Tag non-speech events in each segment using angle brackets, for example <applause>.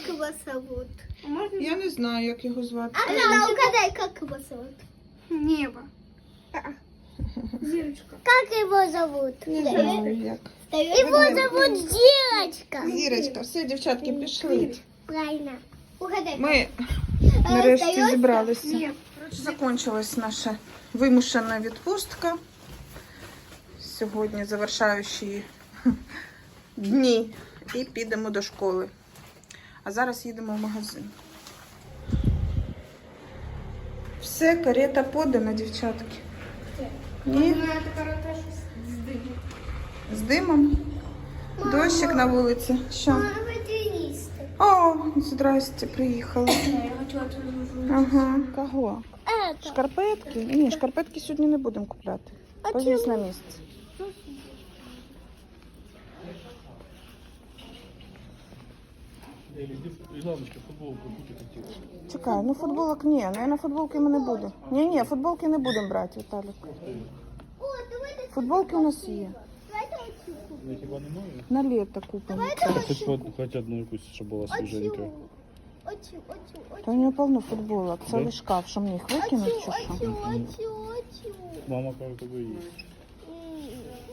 как его зовут? Я не знаю, як його звати. Алена, угадай, как его зовут? Небо. Зірочка. Как его зовут? Не знаю, як. Его зовут Зирочка. Зірочка, все, дівчатки, пішли. Правильно. Угадай. Ми нарешті зібралися. Закончилась наша вимушена відпустка. Сьогодні завершаючі <laughs> дні. І підемо до школи. А зараз їдемо в магазин. Все, карета подана, дівчатки. Ні? З димом. Дощик на вулиці. Що? О, здрасте, отвезу. Ага. Кого? Шкарпетки? Ні, шкарпетки сьогодні не будемо купляти. Чому? на місце. Іланочка, футболку купити хотіла. Чекай, ну футболок ні, ну я на футболки ми не будемо. Ні, ні, футболки не будемо брати, Віталік. Футболки у нас є. давайте. Хіба немає? На літо купимо. Хоч, хоч одну якусь, щоб була свіженька. Та у нього повно футболок. Лиш шкаф, що мені їх викинуть чи що? Мама каже, тобі є.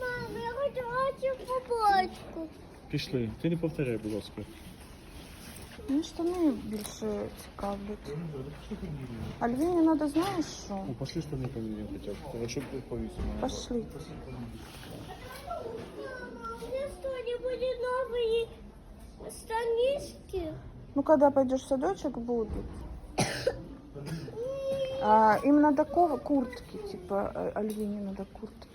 Мама, я хочу очень футболочку. Пішли. Ти не повторяй, будь ласка. Мені штани більше цікавлять. Альвіні треба, знаєш що? Ну, пошли штани поміняємо хоча б. Тому щоб ти повісив. Пошли. Мама, у меня что-нибудь новые штанишки? Ну, когда пойдешь в садочек, будут. А, им надо ко- куртки, типа э, Альвине надо куртки.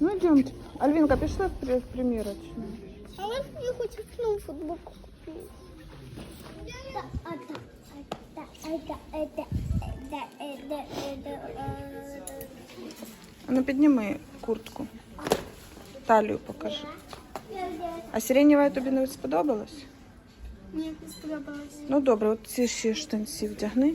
Ну, идемте. Альвинка, пішли в при- в примірочну. А вот я хочу ну, футболку купить. Да, а, да, а, да, это, это, это, это, это, э, А Ну, підніми куртку. Талію покажи. А сиренєва тобі не сподобалась? Ні, не сподобалось. Ну добре, от ці ще штанці вдягни.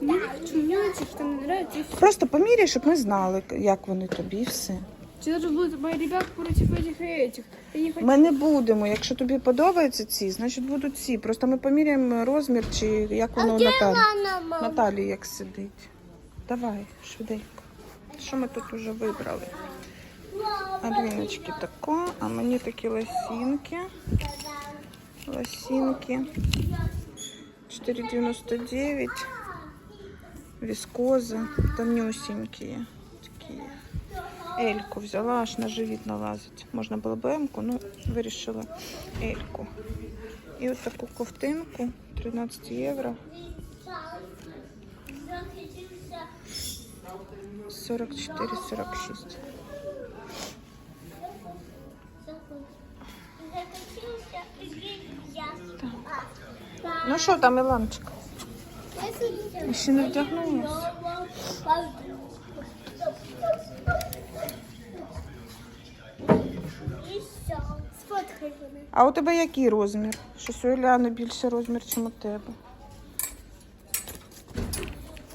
Мені не хочу, мені ці штани нравятся. і все. Просто поміряй, щоб ми знали, як вони тобі, і все. Чи даже будуть мої ребята против этих и этих. Я не хочу. Ми не будемо. Якщо тобі подобаються ці, значить будуть ці. Просто ми поміряємо розмір чи як воно на талії. Мама, мама. Наталі як сидить. Давай, швиденько. Що ми тут уже вибрали? Альвіночки тако, а мені такі лосінки. Лосінки. 4,99. Віскоза. Тонюсенькі. Ельку взяла, аж на живіт налазить. Можна було б Емку, ну вирішила Ельку. І от таку ковтинку 13 євро. 44-46. Ну що там, Іланочка? Ще не вдягнулася. І все. Сфоткай мене. А у тебе який розмір? Щось у Іляни більше розмір, ніж у тебе.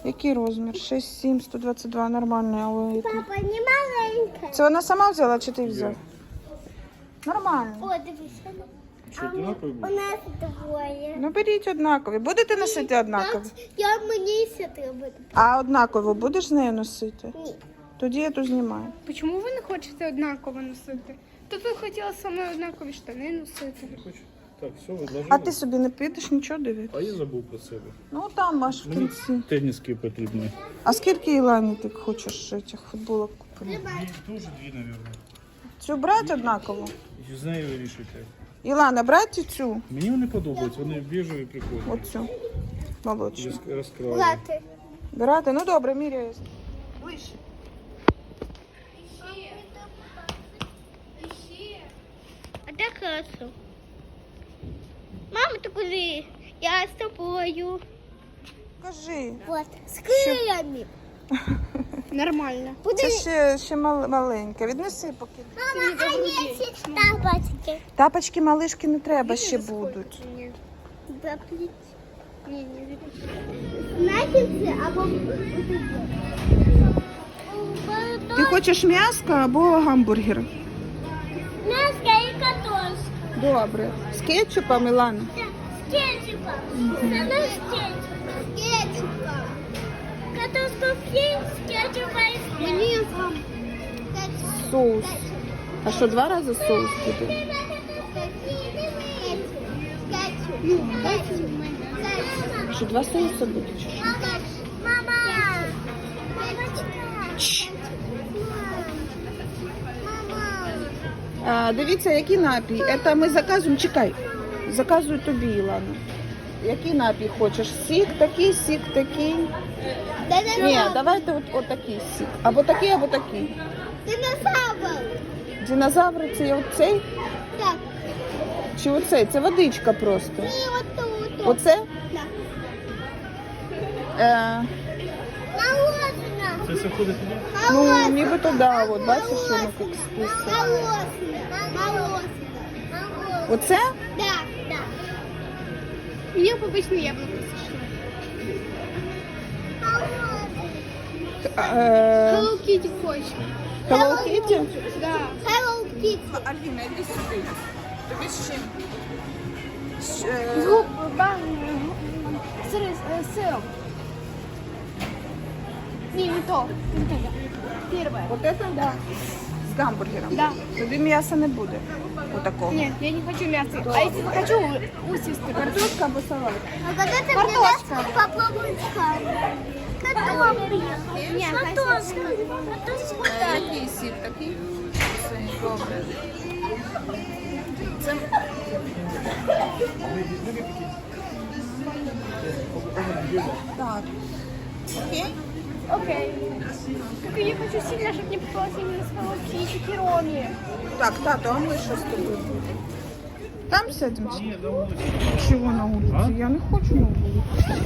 Який розмір? 6, 7, 122, нормальний, а у який? Папа, не маленька. Це вона сама взяла чи ти взяв? Нормально. О, дивись. Що, одинакові У будуть? нас двоє. Ну беріть однакові. Будете носити однакові? Я мені все треба. А однаково будеш з нею носити? Ні. Тоді я ту знімаю. Чому ви не хочете однаково носити? То ви хотіла саме однакові штани носити. Хочу. Так, все, відложили. А ти собі не підеш нічого дивитися? А я забув про себе. Ну там аж в Мені кінці. теніски потрібні. А скільки Ілані ти хочеш цих футболок купити? Мені теж дві, мабуть. Цю брати однаково? З нею вирішуйте. Ілана, брати цю? Мені вони подобаються, вони біжеві прикольні. Оцю. Молодшу. Розк- Розкрали. Лати. Брати? Ну добре, міряю. Вище. Хорошо? Мама, ти куди? Я з тобою. Кажи. Вот. З крилами. <laughs> Нормально. Це ще, ще мал, маленьке. Віднеси поки. Мама, а ці тапочки. Тапочки малишки не треба ще будуть. Ні. Запліть. Ні, не. Або Ти хочеш м'яско або гамбургер? Картошка. Добре. З кетчупом, Ілана? С кетчупом. Она с кетчупом. С кетчупом. Картошку фри с кетчупом с Мне сам. Соус. А що, два рази соус буде? Що два соуси буде? чи А, дивіться, який напій. Це ми заказуємо. Чекай. Заказую тобі, Ілана. Який напій хочеш? Сік такий, сік такий. Ні, давайте от, от такий сік. Або такий, або такий. Динозавр! Динозаври це оцей Так, чи оцей? Це водичка просто. і отут. Оце? Да. Е! Це все входить туди? ну, нібито да, от бачиш, воно як списано. Молочна! Молочна! Молочна! Оце? Да, да. Мне обычно яблоко сошло. Е, Hello Kitty хочет. Hello Kitty? Да. Hello Kitty. Альвіна, йди сюди. Тобі з чим? З, С е, губ, бан, сыр, э, сыром. Не, не то. Не то, да. Первое. От це? Да. З гамбургером? Да. Тобі м'яса не буде. Отакого. Нет, я не хочу мясо. А если захочу, усисты. Картошка або салат? А когда ты Картошка. мне дашь попробовать Картошка. Нет, Картошка. Картошка. Який сік такий? Це добре. Це... Так. Окей. Окей. Только я хочу сильно, чтобы мне попалось именно с Hello Kitty Кироми. Так, тато, а ми що з тобою будемо? Там сидимо? Ні, на вулиці. Чого на вулиці? А? Я не хочу на вулиці.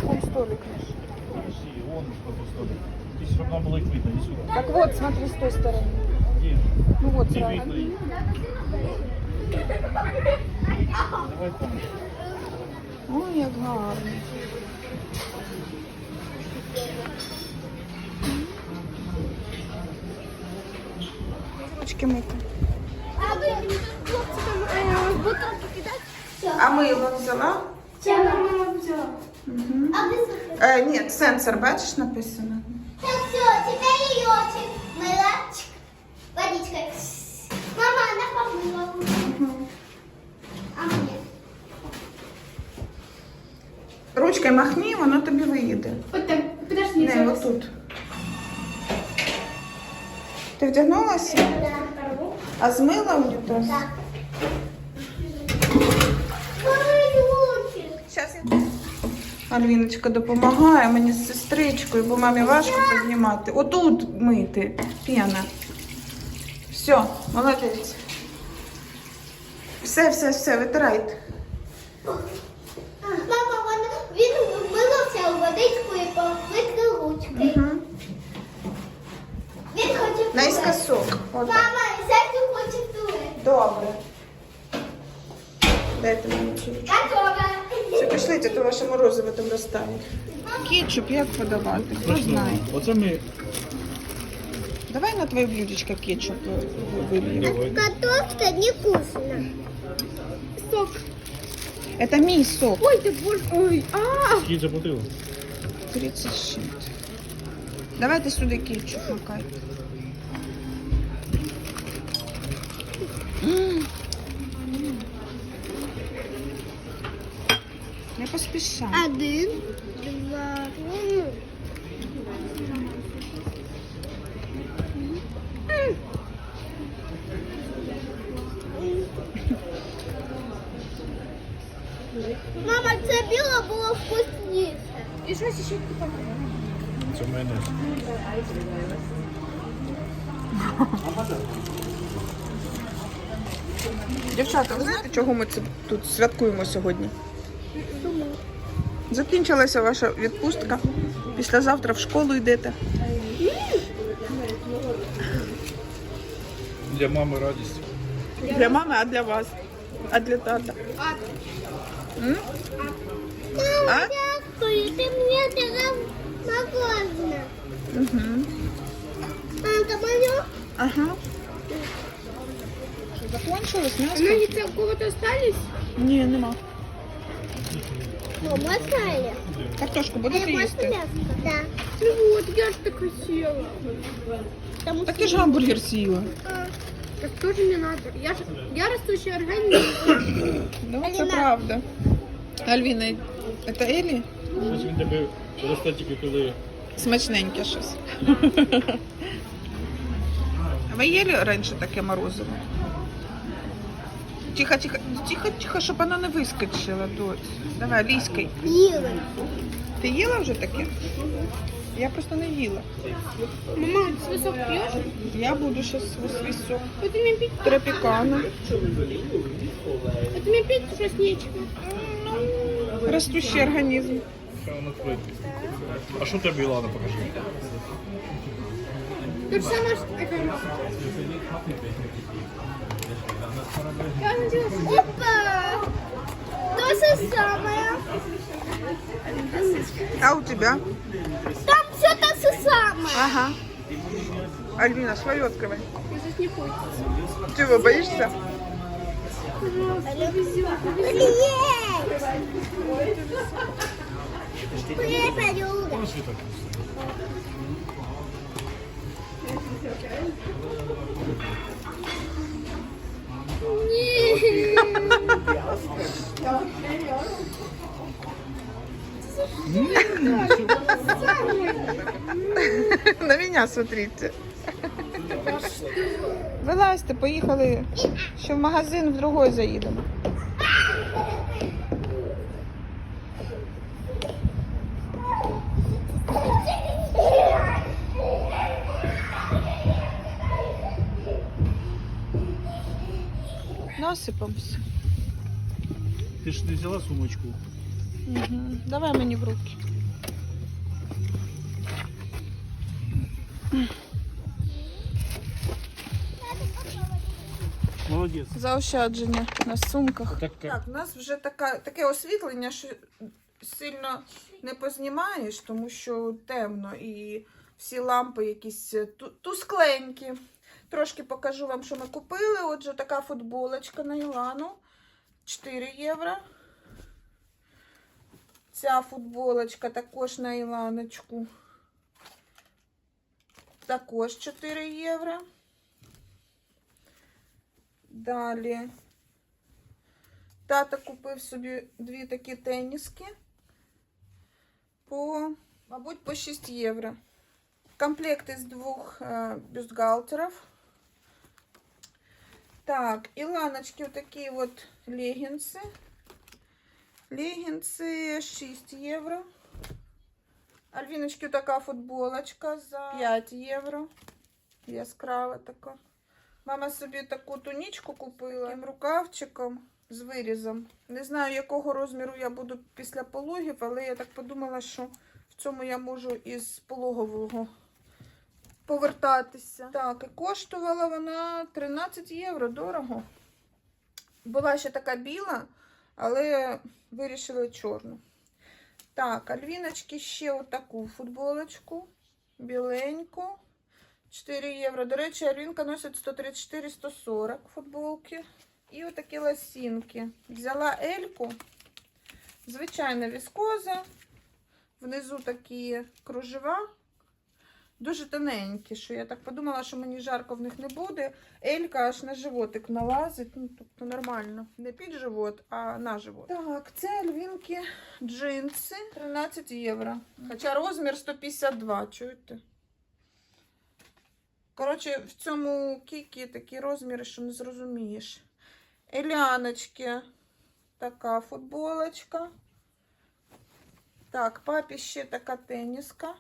Там столик наш. Подожди, вон по ту сторону. І щоб нам було їх видно, не сюди. Так вот, смотри, с той стороны. Ні, Ну вот не сразу. видно їх. Давай там. Ой, як гарно. Очки мити. А вы хлопцы там э, бутылки кидать? А мило взяла? Все, мама взяла. Угу. А вы слушайте. Е, ні, сенсор, бачиш, написано. Так, все, теперь летик. Мылачик. Водичкой. Мама, она помыла. А мне? Ручкою махні, воно тобі виїде. Вот так, подожди. Не, отут. Ти вдягнулася? А змила унітаз? Я. Альвіночка допомагає мені з сестричкою, бо мамі важко піднімати. Отут мити. П'яна. Все, молодець. Все, все, все, витирайте. морозиво там розставить. Кетчуп як подавати? Хто знає? Оце ми Давай на твоє блюдечко кетчуп е, вильємо. Давай. Картошка невкусная. Сок. Це мій сок. Ой, ты боже. Ой, а! скільки заплатила? 30 з чим-то. Давайте сюди кетчуп макайте. М. Не поспішай. Один, два. Мама, це біло було вкусніше. И что еще типа? Це майонез. Дівчата, ви знаєте, чого ми це тут святкуємо сьогодні? Закінчилася ваша відпустка. Післязавтра в школу йдете. Для мами радість. Для мами, а для вас? А для тата? М? А? Дякую, ти мені дала морозиво. Угу. А, це моє? Ага. Закончилось м'ясо? У кого-то остались? Ні, нема. Мам, можно ли? Картошку А будете можно їсти? мясо? Да. Ну вот, я же так хотела. Потому Так ти ж гамбургер з'їла. Так тоже не надо. Я, ж, я растущий организм. Ну, це правда. Альвіна, це Елі? Ось він тебе росте тільки коли Смачненьке щось. Ви їли раніше таке морозиво? Тихо, тихо, тихо, тихо, щоб вона не вискочила, доць. Давай, ліськай. Ела. Ти їла вже таке? Я просто не їла. Мама, ты свисок пьешь? Я буду зараз свисок. Это мне пить, Тропікана. это мне пить уже нечего. Ростущий організм. Хай воно творить. А що в тебе, Ілана, покажи? То же самое, что такое. Я надеялась. Опа! То же самое. А у тебя? Там все то же самое. Ага. Альвина, свою открывай. Здесь не хочется. Чего, боишься? Привет! Привет, На мене смотрите. Вилазьте, поїхали. Ще в магазин в другой заїдемо. Насипамося. Ти ж не взяла сумочку? Угу. Давай мені в руки. Молодець. Заощадження на сумках. Так, Так, у нас вже така, таке освітлення, що сильно не познімаєш, тому що темно і всі лампи якісь ту- тускленькі. Трошки покажу вам, що ми купили. Отже, така футболочка на Ілану. 4 євро. Ця футболочка також на Іланочку. Також 4 євро. Далі. Тата купив собі дві такі теніски по, мабуть, по 6 євро. Комплект із двох е, бюстгальтерів. Так, і ланочки такі от легінси. Легінси 6 євро. Альвіночки така футболочка за 5 євро. Яскрава така. Мама собі таку тунічку купила таким рукавчиком з вирізом. Не знаю, якого розміру я буду після пологів, але я так подумала, що в цьому я можу із пологового повертатися. Так, і коштувала вона 13 євро, дорого. Була ще така біла, але вирішили чорну. Так, альвіночки ще отаку футболочку, біленьку. 4 євро. До речі, Альвінка носить 134-140 футболки. І отакі лосінки. Взяла Ельку. Звичайна віскоза. Внизу такі кружева. Дуже тоненькі, що я так подумала, що мені жарко в них не буде. Елька аж на животик налазить. Ну, тобто нормально. Не під живот, а на живот. Так, це альвінки джинси 13 євро. Хоча розмір 152, чуєте? Коротше, в цьому кікі такі розміри, що не зрозумієш. Еляночки. Така футболочка. Так, папі ще така теніска.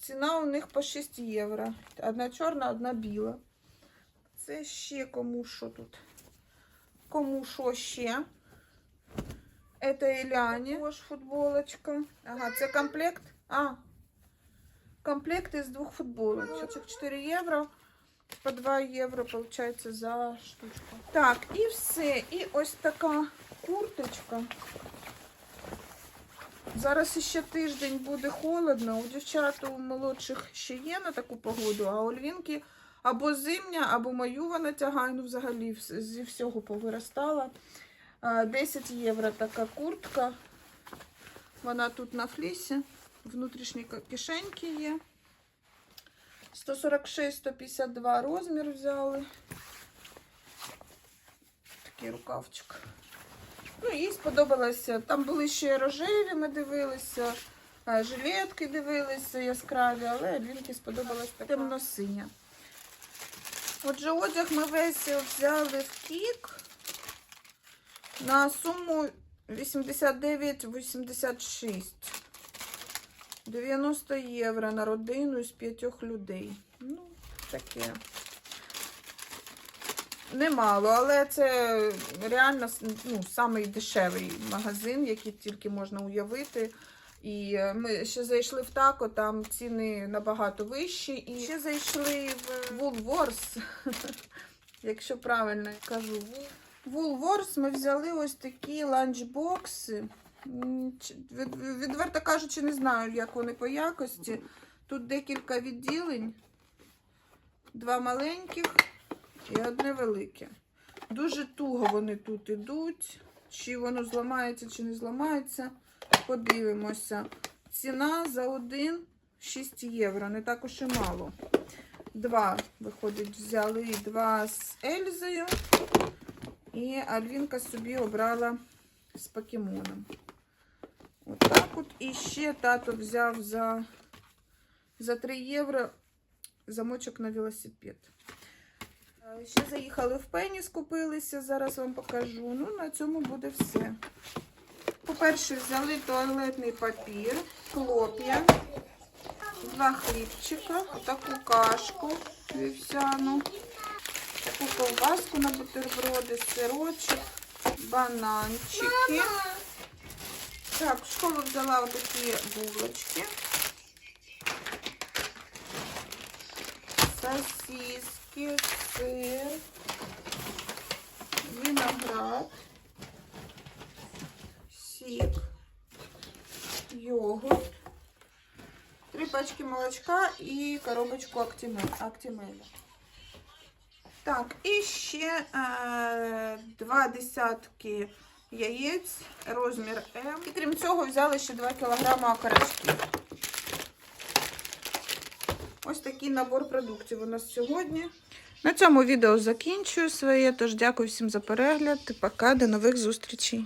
Ціна у них по 6 євро. Одна чорна, одна біла. Це ще кому що тут. Кому що ще. Це Еляні. Також футболочка. Ага, це комплект. А, комплект із двох футболочок. 4 євро. По 2 євро, виходить, за штучку. Так, і все. І ось така курточка. Зараз іще тиждень буде холодно. У дівчат у молодших ще є на таку погоду, а у Львінки або зимня, або мою вона тягає, ну взагалі зі всього повиростала. 10 євро така куртка. Вона тут на флісі. Внутрішні кишеньки є. 146-152 розмір взяли. Такий рукавчик. Ну, їй сподобалося. Там були ще рожеві, ми дивилися, е, жилетки дивилися яскраві, але Лінки сподобалась така темно-синя. Отже, одяг ми весь взяли в кік на суму 89,86. 90 євро на родину з п'ятьох людей. Ну, таке. Немало, але це реально ну, самий дешевий магазин, який тільки можна уявити. І е, ми ще зайшли в тако, там ціни набагато вищі. І ще зайшли в Woolworths, <laughs> якщо правильно кажу. Woolworths ми взяли ось такі ланчбокси. Відверто кажучи, не знаю, як вони по якості. Тут декілька відділень, два маленьких і одне велике. Дуже туго вони тут ідуть. Чи воно зламається, чи не зламається. Подивимося. Ціна за один 6 євро. Не так уж і мало. Два, виходить, взяли два з Ельзою. І Альвінка собі обрала з покемоном. Отак от. І ще тато взяв за, за 3 євро замочок на велосипед. Ще заїхали в Пені, скупилися, зараз вам покажу. Ну, на цьому буде все. По-перше, взяли туалетний папір, хлоп'я, два хлібчика, таку кашку вівсяну, таку ковбаску на бутерброди, сирочок, бананчики. Так, в школу взяла отакі булочки. Сосиски, сир, виноград, сік, йогурт, три пачки молочка і коробочку Актимеля. Так, і ще е, два десятки яєць, розмір М. І крім цього взяли ще 2 кілограма окорочків. Ось такий набор продуктів у нас сьогодні. На цьому відео закінчую своє, тож дякую всім за перегляд пока, до нових зустрічей.